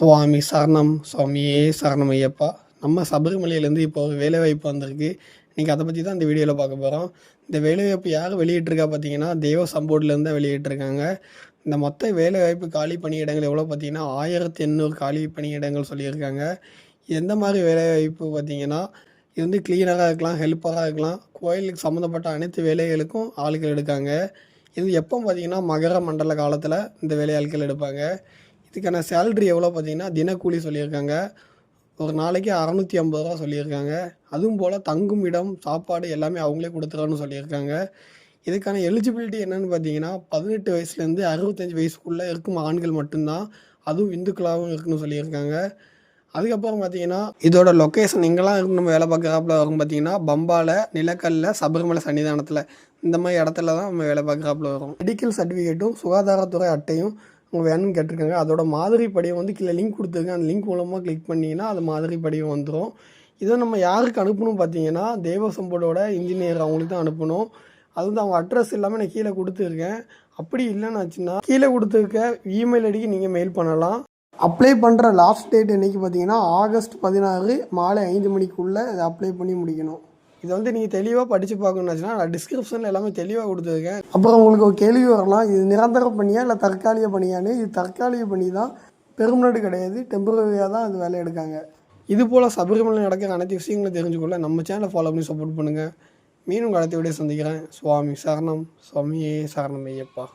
சுவாமி சரணம் சுவாமியே சரணம் ஐயப்பா. நம்ம சபரிமலையிலேருந்து இப்போ ஒரு வேலைவாய்ப்பு வந்திருக்கு. இன்றைக்கி அதை பற்றி தான் இந்த வீடியோவில் பார்க்க போகிறோம் இந்த வேலைவாய்ப்பு யார் வெளியிட்டிருக்கா பார்த்தீங்கன்னா தேவ சம்போர்ட்லேருந்து தான் வெளியிட்டிருக்காங்க. இந்த மொத்த வேலைவாய்ப்பு காலி பணியிடங்கள் எவ்வளோ பார்த்தீங்கன்னா ஆயிரத்தி எண்ணூறு காலி பணியிடங்கள் சொல்லியிருக்காங்க. எந்த மாதிரி வேலைவாய்ப்பு பார்த்தீங்கன்னா இது வந்து கிளீனராக இருக்கலாம் ஹெல்ப்பராக இருக்கலாம் கோயிலுக்கு சம்மந்தப்பட்ட அனைத்து வேலைகளுக்கும் ஆட்கள் எடுக்காங்க. இது எப்போ பார்த்தீங்கன்னா மகர மண்டல காலத்தில் இந்த வேலையாட்கள் எடுப்பாங்க. இதுக்கான சேல்ரி எவ்வளோ பார்த்தீங்கன்னா தினக்கூலி சொல்லியிருக்காங்க. ஒரு நாளைக்கு அறநூற்றி ஐம்பது ரூபா சொல்லியிருக்காங்க. அதுவும் போல் தங்கும் இடம் சாப்பாடு எல்லாமே அவங்களே கொடுத்துறோன்னு சொல்லியிருக்காங்க. இதுக்கான எலிஜிபிலிட்டி என்னென்னு பார்த்தீங்கன்னா பதினெட்டு வயசுலேருந்து அறுபத்தஞ்சி வயசுக்குள்ளே இருக்கும் ஆண்கள் மட்டும்தான். அதுவும் இந்துக்களாகவும் இருக்குன்னு சொல்லியிருக்காங்க. அதுக்கப்புறம் பார்த்தீங்கன்னா இதோட லொக்கேஷன் எங்கெல்லாம் இருக்கு நம்ம வேலை பார்க்குறாப்புல வரும் பார்த்தீங்கன்னா பம்பால நிலக்கல்ல சபரிமலை சன்னிதானத்தில். இந்த மாதிரி இடத்துல தான் நம்ம வேலை பார்க்குறாப்புல வரும். மெடிக்கல் சர்டிஃபிகேட்டும் சுகாதாரத்துறை அட்டையும் உங்கள் வேணும்னு கேட்டிருக்காங்க. அதோட மாதிரி படிவம் வந்து கீழே லிங்க் கொடுத்துருக்கேன். அந்த லிங்க் மூலமாக கிளிக் பண்ணிங்கன்னா அது மாதிரி படிவம் வந்துடும் இதை நம்ம யாருக்கு அனுப்பணும் பார்த்தீங்கன்னா தேவசம்போடோட இன்ஜினியர் அவங்களுக்கு தான் அனுப்பணும். அது வந்து அவங்க அட்ரஸ் எல்லாமே நான் கீழே கொடுத்துருக்கேன். அப்படி இல்லைன்னாச்சுன்னா கீழே கொடுத்துருக்க இமெயில் ஐடிக்கு நீங்கள் மெயில் பண்ணலாம். அப்ளை பண்ணுற லாஸ்ட் டேட் என்றைக்கு பார்த்தீங்கன்னா ஆகஸ்ட் பதினாறு மாலை ஐந்து மணிக்குள்ளே அதை அப்ளை பண்ணி முடிக்கணும். இதை வந்து நீங்கள் தெளிவாக படித்து பார்க்கணுன்னாச்சுன்னா நான் டிஸ்கிரிப்ஷனில் எல்லாமே தெளிவாக கொடுத்துருக்கேன். அப்புறம் உங்களுக்கு ஒரு கேள்வி வரலாம். இது நிரந்தர பணியா இல்லை தற்காலிக பணியான்னு? இது தற்காலிக பணி தான். பெருமநாடு கிடையாது. டெம்பரரியாக தான் அது வேலை எடுக்காங்க. இது போல் சபரிமலை நடக்கிற அனைத்து விஷயங்களை தெரிஞ்சுக்கொள்ள நம்ம சேனலை ஃபாலோ பண்ணி சப்போர்ட் பண்ணுங்கள் மீண்டும் அடுத்த வீடியோ சந்திக்கிறேன். சுவாமி சரணம். சுவாமியே சரணம் ஐயப்பா.